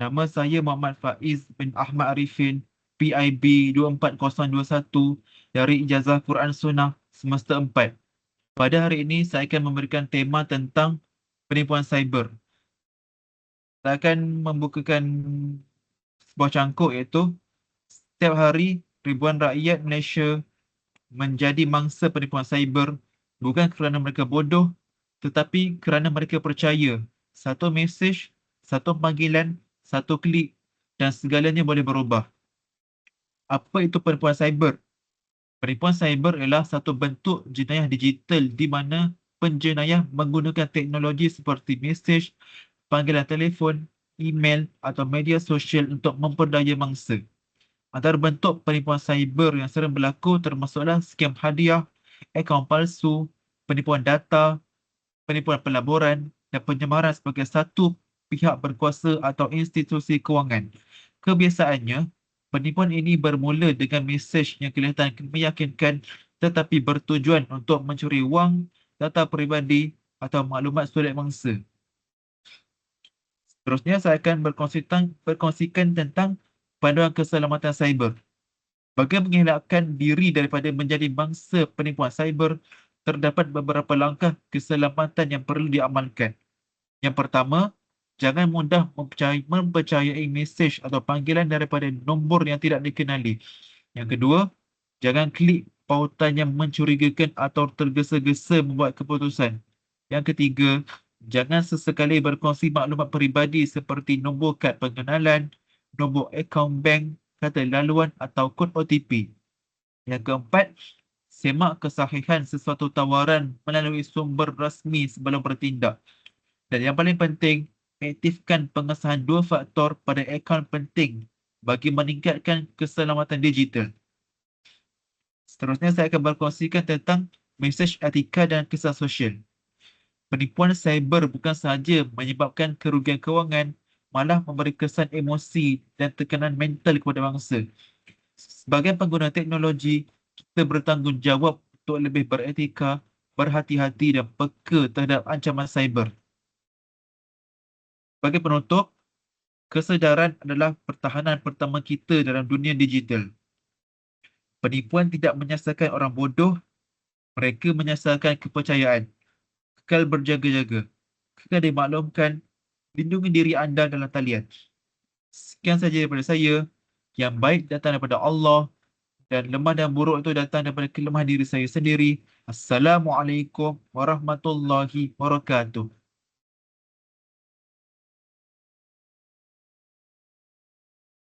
Nama saya Muhammad Faiz bin Ahmad Arifin, PIB 24021 dari Ijazah Quran Sunnah Semester 4. Pada hari ini saya akan memberikan tema tentang penipuan cyber. Saya akan membukakan sebuah cangkuk iaitu setiap hari ribuan rakyat Malaysia menjadi mangsa penipuan cyber bukan kerana mereka bodoh tetapi kerana mereka percaya satu mesej, satu panggilan satu klik dan segalanya boleh berubah. Apa itu penipuan cyber? Penipuan cyber ialah satu bentuk jenayah digital di mana penjenayah menggunakan teknologi seperti mesej, panggilan telefon, email atau media sosial untuk memperdaya mangsa. Antara bentuk penipuan cyber yang sering berlaku termasuklah skam hadiah, akaun palsu, penipuan data, penipuan pelaburan dan penyemaran sebagai satu pihak berkuasa atau institusi kewangan. Kebiasaannya, penipuan ini bermula dengan mesej yang kelihatan meyakinkan tetapi bertujuan untuk mencuri wang, data peribadi atau maklumat sulit mangsa. Seterusnya, saya akan berkongsikan, tentang panduan keselamatan cyber. Bagi mengelakkan diri daripada menjadi bangsa penipuan cyber, terdapat beberapa langkah keselamatan yang perlu diamalkan. Yang pertama, jangan mudah mempercayai, mempercayai mesej atau panggilan daripada nombor yang tidak dikenali. Yang kedua, jangan klik pautan yang mencurigakan atau tergesa-gesa membuat keputusan. Yang ketiga, jangan sesekali berkongsi maklumat peribadi seperti nombor kad pengenalan, nombor akaun bank, kata laluan atau kod OTP. Yang keempat, semak kesahihan sesuatu tawaran melalui sumber rasmi sebelum bertindak. Dan yang paling penting, aktifkan pengesahan dua faktor pada akaun penting bagi meningkatkan keselamatan digital. Seterusnya saya akan berkongsikan tentang mesej etika dan kesan sosial. Penipuan cyber bukan sahaja menyebabkan kerugian kewangan, malah memberi kesan emosi dan tekanan mental kepada bangsa. Sebagai pengguna teknologi, kita bertanggungjawab untuk lebih beretika, berhati-hati dan peka terhadap ancaman cyber. Bagi penutup, kesedaran adalah pertahanan pertama kita dalam dunia digital. Penipuan tidak menyasarkan orang bodoh, mereka menyasarkan kepercayaan. Kekal berjaga-jaga. Kekal dimaklumkan, lindungi diri anda dalam talian. Sekian saja daripada saya. Yang baik datang daripada Allah dan lemah dan buruk itu datang daripada kelemahan diri saya sendiri. Assalamualaikum warahmatullahi wabarakatuh.